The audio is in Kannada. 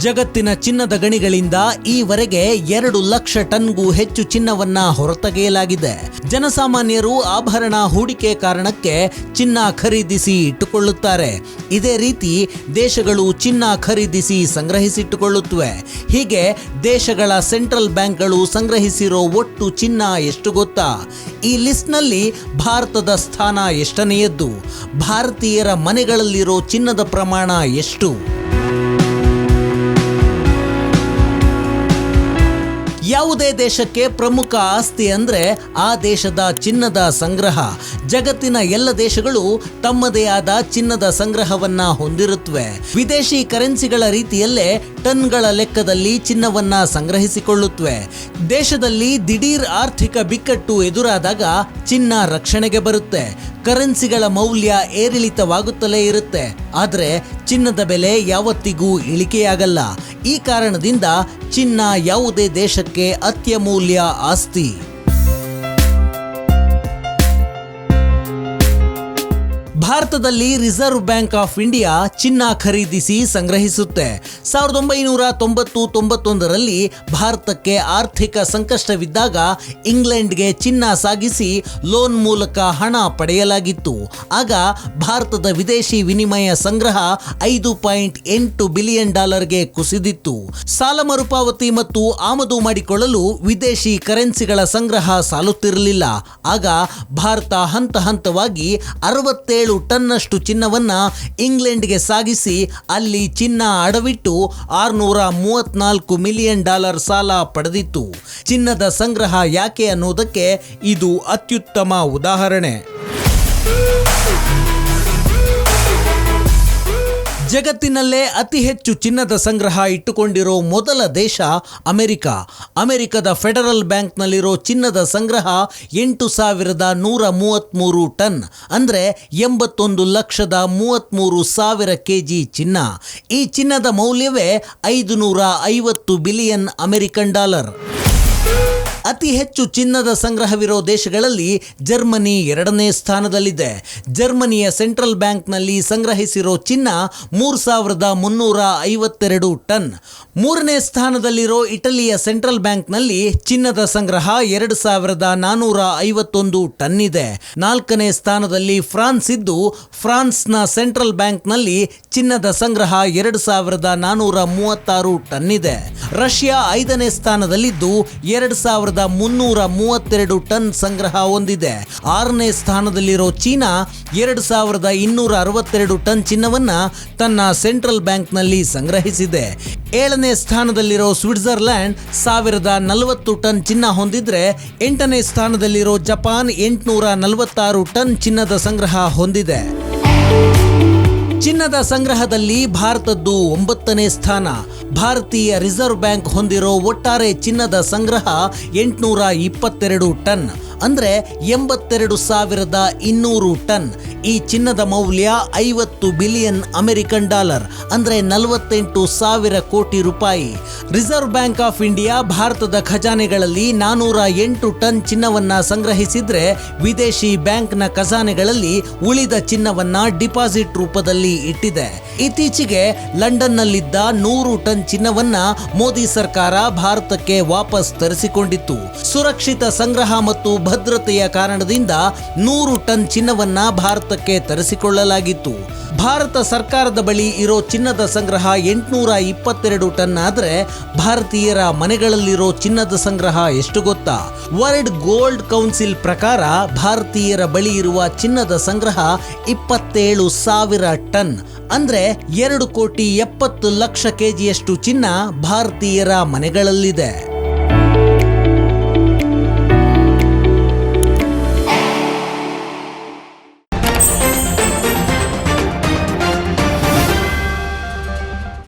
ಜಗತ್ತಿನ ಚಿನ್ನದ ಗಣಿಗಳಿಂದ ಈವರೆಗೆ ಎರಡು ಲಕ್ಷ ಟನ್ಗೂ ಹೆಚ್ಚು ಚಿನ್ನವನ್ನ ಹೊರತೆಗೆಯಲಾಗಿದೆ. ಜನಸಾಮಾನ್ಯರು ಆಭರಣ ಹೂಡಿಕೆ ಕಾರಣಕ್ಕೆ ಚಿನ್ನ ಖರೀದಿಸಿ ಇಟ್ಟುಕೊಳ್ಳುತ್ತಾರೆ. ಇದೇ ರೀತಿ ದೇಶಗಳು ಚಿನ್ನ ಖರೀದಿಸಿ ಸಂಗ್ರಹಿಸಿಟ್ಟುಕೊಳ್ಳುತ್ತವೆ. ಹೀಗೆ ದೇಶಗಳ ಸೆಂಟ್ರಲ್ ಬ್ಯಾಂಕ್ಗಳು ಸಂಗ್ರಹಿಸಿರೋ ಒಟ್ಟು ಚಿನ್ನ ಎಷ್ಟು ಗೊತ್ತಾ? ಈ ಲಿಸ್ಟ್ನಲ್ಲಿ ಭಾರತದ ಸ್ಥಾನ ಎಷ್ಟನೆಯದ್ದು? ಭಾರತೀಯರ ಮನೆಗಳಲ್ಲಿರೋ ಚಿನ್ನದ ಪ್ರಮಾಣ ಎಷ್ಟು? ಯಾವುದೇ ದೇಶಕ್ಕೆ ಪ್ರಮುಖ ಆಸ್ತಿ ಅಂದರೆ ಆ ದೇಶದ ಚಿನ್ನದ ಸಂಗ್ರಹ. ಜಗತ್ತಿನ ಎಲ್ಲ ದೇಶಗಳು ತಮ್ಮದೇ ಆದ ಚಿನ್ನದ ಸಂಗ್ರಹವನ್ನ ಹೊಂದಿರುತ್ತವೆ ವಿದೇಶಿ ಕರೆನ್ಸಿಗಳ ರೀತಿಯಲ್ಲೇ ಟನ್ಗಳ ಲೆಕ್ಕದಲ್ಲಿ ಚಿನ್ನವನ್ನ ಸಂಗ್ರಹಿಸಿಕೊಳ್ಳುತ್ತವೆ ದೇಶದಲ್ಲಿ ದಿಢೀರ್ ಆರ್ಥಿಕ ಬಿಕ್ಕಟ್ಟು ಎದುರಾದಾಗ ಚಿನ್ನ ರಕ್ಷಣೆಗೆ ಬರುತ್ತೆ. ಕರೆನ್ಸಿಗಳ ಮೌಲ್ಯ ಏರಿಳಿತವಾಗುತ್ತಲೇ ಇರುತ್ತೆ. ಆದರೆ ಚಿನ್ನದ ಬೆಲೆ ಯಾವತ್ತಿಗೂ ಇಳಿಕೆಯಾಗಲ್ಲ. ಈ ಕಾರಣದಿಂದ ಚಿನ್ನ ಯಾವುದೇ ದೇಶಕ್ಕೆ ಅತ್ಯಮೂಲ್ಯ ಆಸ್ತಿ. ಭಾರತದಲ್ಲಿ ರಿಸರ್ವ್ ಬ್ಯಾಂಕ್ ಆಫ್ ಇಂಡಿಯಾ ಚಿನ್ನ ಖರೀದಿಸಿ ಸಂಗ್ರಹಿಸುತ್ತೆ. ಸಾವಿರದ ಒಂಬೈನೂರ ತೊಂಬತ್ತು ತೊಂಬತ್ತೊಂದರಲ್ಲಿ ಭಾರತಕ್ಕೆ ಆರ್ಥಿಕ ಸಂಕಷ್ಟವಿದ್ದಾಗ ಇಂಗ್ಲೆಂಡ್ಗೆ ಚಿನ್ನ ಸಾಗಿಸಿ ಲೋನ್ ಮೂಲಕ ಹಣ ಪಡೆಯಲಾಗಿತ್ತು. ಆಗ ಭಾರತದ ವಿದೇಶಿ ವಿನಿಮಯ ಸಂಗ್ರಹ ಐದು ಪಾಯಿಂಟ್ ಎಂಟು ಬಿಲಿಯನ್ ಡಾಲರ್ಗೆ ಕುಸಿದಿತ್ತು. ಸಾಲ ಮರುಪಾವತಿ ಮತ್ತು ಆಮದು ಮಾಡಿಕೊಳ್ಳಲು ವಿದೇಶಿ ಕರೆನ್ಸಿಗಳ ಸಂಗ್ರಹ ಸಾಲುತ್ತಿರಲಿಲ್ಲ. ಆಗ ಭಾರತ ಹಂತ ಹಂತವಾಗಿ ಅರವತ್ತೇಳು ಟನ್ನಷ್ಟು ಚಿನ್ನವನ್ನ ಇಂಗ್ಲೆಂಡ್ಗೆ ಸಾಗಿಸಿ ಅಲ್ಲಿ ಚಿನ್ನ ಅಡವಿಟ್ಟು ಆರುನೂರ ಮೂವತ್ನಾಲ್ಕು ಮಿಲಿಯನ್ ಡಾಲರ್ ಸಾಲ ಪಡೆದಿತ್ತು. ಚಿನ್ನದ ಸಂಗ್ರಹ ಯಾಕೆ ಅನ್ನೋದಕ್ಕೆ ಇದು ಅತ್ಯುತ್ತಮ ಉದಾಹರಣೆ. ಜಗತ್ತಿನಲ್ಲೇ ಅತಿ ಹೆಚ್ಚು ಚಿನ್ನದ ಸಂಗ್ರಹ ಇಟ್ಟುಕೊಂಡಿರೋ ಮೊದಲ ದೇಶ ಅಮೆರಿಕ. ಅಮೆರಿಕದ ಫೆಡರಲ್ ಬ್ಯಾಂಕ್ನಲ್ಲಿರೋ ಚಿನ್ನದ ಸಂಗ್ರಹ ಎಂಟು ಸಾವಿರದ ನೂರ ಮೂವತ್ತ್ಮೂರು ಟನ್, ಅಂದರೆ ಎಂಬತ್ತೊಂದು ಲಕ್ಷದ ಮೂವತ್ತ್ಮೂರು ಸಾವಿರ ಕೆ ಜಿ ಚಿನ್ನ. ಈ ಚಿನ್ನದ ಮೌಲ್ಯವೇ ಐದು ನೂರ ಐವತ್ತು ಬಿಲಿಯನ್ ಅಮೆರಿಕನ್ ಡಾಲರ್. ಅತಿ ಹೆಚ್ಚು ಚಿನ್ನದ ಸಂಗ್ರಹವಿರೋ ದೇಶಗಳಲ್ಲಿ ಜರ್ಮನಿ ಎರಡನೇ ಸ್ಥಾನದಲ್ಲಿದೆ. ಜರ್ಮನಿಯ ಸೆಂಟ್ರಲ್ ಬ್ಯಾಂಕ್ನಲ್ಲಿ ಸಂಗ್ರಹಿಸಿರೋ ಚಿನ್ನ ಮೂರು ಸಾವಿರದ ಮುನ್ನೂರ ಐವತ್ತೆರಡು ಟನ್. ಮೂರನೇ ಸ್ಥಾನದಲ್ಲಿರೋ ಇಟಲಿಯ ಸೆಂಟ್ರಲ್ ಬ್ಯಾಂಕ್ನಲ್ಲಿ ಚಿನ್ನದ ಸಂಗ್ರಹ ಎರಡು ಸಾವಿರದ ನಾನ್ನೂರ ಐವತ್ತೊಂದು ಟನ್ ಇದೆ. ನಾಲ್ಕನೇ ಸ್ಥಾನದಲ್ಲಿ ಫ್ರಾನ್ಸ್ ಇದ್ದು, ಫ್ರಾನ್ಸ್ನ ಸೆಂಟ್ರಲ್ ಬ್ಯಾಂಕ್ನಲ್ಲಿ ಚಿನ್ನದ ಸಂಗ್ರಹ ಎರಡು ಸಾವಿರದ ನಾನ್ನೂರ ಮೂವತ್ತಾರು ಟನ್ ಇದೆ. ರಷ್ಯಾ ಐದನೇ ಸ್ಥಾನದಲ್ಲಿದ್ದು ಎರಡು ಸಾವಿರದ ಮುನ್ನೂರ ಮೂವತ್ತೆರಡು ಟನ್ ಸಂಗ್ರಹ ಹೊಂದಿದೆ. ಆರನೇ ಸ್ಥಾನದಲ್ಲಿರೋ ಚೀನಾ ಎರಡು ಸಾವಿರದ ಇನ್ನೂರ ಅರವತ್ತೆರಡು ಟನ್ ಚಿನ್ನವನ್ನ ತನ್ನ ಸೆಂಟ್ರಲ್ ಬ್ಯಾಂಕ್ನಲ್ಲಿ ಸಂಗ್ರಹಿಸಿದೆ. ಏಳನೇ ಸ್ಥಾನದಲ್ಲಿರೋ ಸ್ವಿಟ್ಜರ್ಲ್ಯಾಂಡ್ ಸಾವಿರದ ನಲವತ್ತು ಟನ್ ಚಿನ್ನ ಹೊಂದಿದ್ರೆ ಎಂಟನೇ ಸ್ಥಾನದಲ್ಲಿರೋ ಜಪಾನ್ ಎಂಟುನೂರ ನಲವತ್ತಾರು ಟನ್ ಚಿನ್ನದ ಸಂಗ್ರಹ ಹೊಂದಿದೆ. ಚಿನ್ನದ ಸಂಗ್ರಹದಲ್ಲಿ ಭಾರತದ್ದು ಒಂಬತ್ತನೇ ಸ್ಥಾನ. ಭಾರತೀಯ ರಿಸರ್ವ್ ಬ್ಯಾಂಕ್ ಹೊಂದಿರೋ ಒಟ್ಟಾರೆ ಚಿನ್ನದ ಸಂಗ್ರಹ ಎಂಟುನೂರ ಇಪ್ಪತ್ತೆರಡು ಟನ್. ಅಂದರೆ ಎಂಬತ್ತೆರಡು ಸಾವಿರದ ಇನ್ನೂರು ಟನ್. ಈ ಚಿನ್ನದ ಮೌಲ್ಯ ಐವತ್ತು ಬಿಲಿಯನ್ ಅಮೆರಿಕನ್ ಡಾಲರ್, ಅಂದರೆ ನಲವತ್ತೆಂಟು ಸಾವಿರ ಕೋಟಿ ರೂಪಾಯಿ. ರಿಸರ್ವ್ ಬ್ಯಾಂಕ್ ಆಫ್ ಇಂಡಿಯಾ ಭಾರತದ ಖಜಾನೆಗಳಲ್ಲಿ ನಾನೂರ ಎಂಟು ಟನ್ ಚಿನ್ನವನ್ನ ಸಂಗ್ರಹಿಸಿದ್ರೆ ವಿದೇಶಿ ಬ್ಯಾಂಕ್ನ ಖಜಾನೆಗಳಲ್ಲಿ ಉಳಿದ ಚಿನ್ನವನ್ನ ಡಿಪಾಸಿಟ್ ರೂಪದಲ್ಲಿ ಇಟ್ಟಿದೆ. ಇತ್ತೀಚೆಗೆ ಲಂಡನ್ನಲ್ಲಿದ್ದ ನೂರು ಟನ್ ಚಿನ್ನವನ್ನ ಮೋದಿ ಸರ್ಕಾರ ಭಾರತಕ್ಕೆ ವಾಪಸ್ ತರಿಸಿಕೊಂಡಿತ್ತು. ಸುರಕ್ಷಿತ ಸಂಗ್ರಹ ಮತ್ತು ಭದ್ರತೆಯ ಕಾರಣದಿಂದ ನೂರು ಟನ್ ಚಿನ್ನವನ್ನ ಭಾರತಕ್ಕೆ ತರಿಸಿಕೊಳ್ಳಲಾಗಿತ್ತು. ಭಾರತ ಸರ್ಕಾರದ ಬಳಿ ಇರೋ ಚಿನ್ನದ ಸಂಗ್ರಹ ಎಂಟುನೂರ ಇಪ್ಪತ್ತೆರಡು ಟನ್ ಆದರೆ ಭಾರತೀಯರ ಮನೆಗಳಲ್ಲಿರೋ ಚಿನ್ನದ ಸಂಗ್ರಹ ಎಷ್ಟು ಗೊತ್ತಾ? ವರ್ಲ್ಡ್ ಗೋಲ್ಡ್ ಕೌನ್ಸಿಲ್ ಪ್ರಕಾರ ಭಾರತೀಯರ ಬಳಿ ಇರುವ ಚಿನ್ನದ ಸಂಗ್ರಹ ಇಪ್ಪತ್ತೇಳು ಸಾವಿರ ಟನ್. ಅಂದ್ರೆ ಎರಡು ಕೋಟಿ ಎಪ್ಪತ್ತು ಲಕ್ಷ ಕೆಜಿಯಷ್ಟು ಚಿನ್ನ ಭಾರತೀಯರ ಮನೆಗಳಲ್ಲಿದೆ.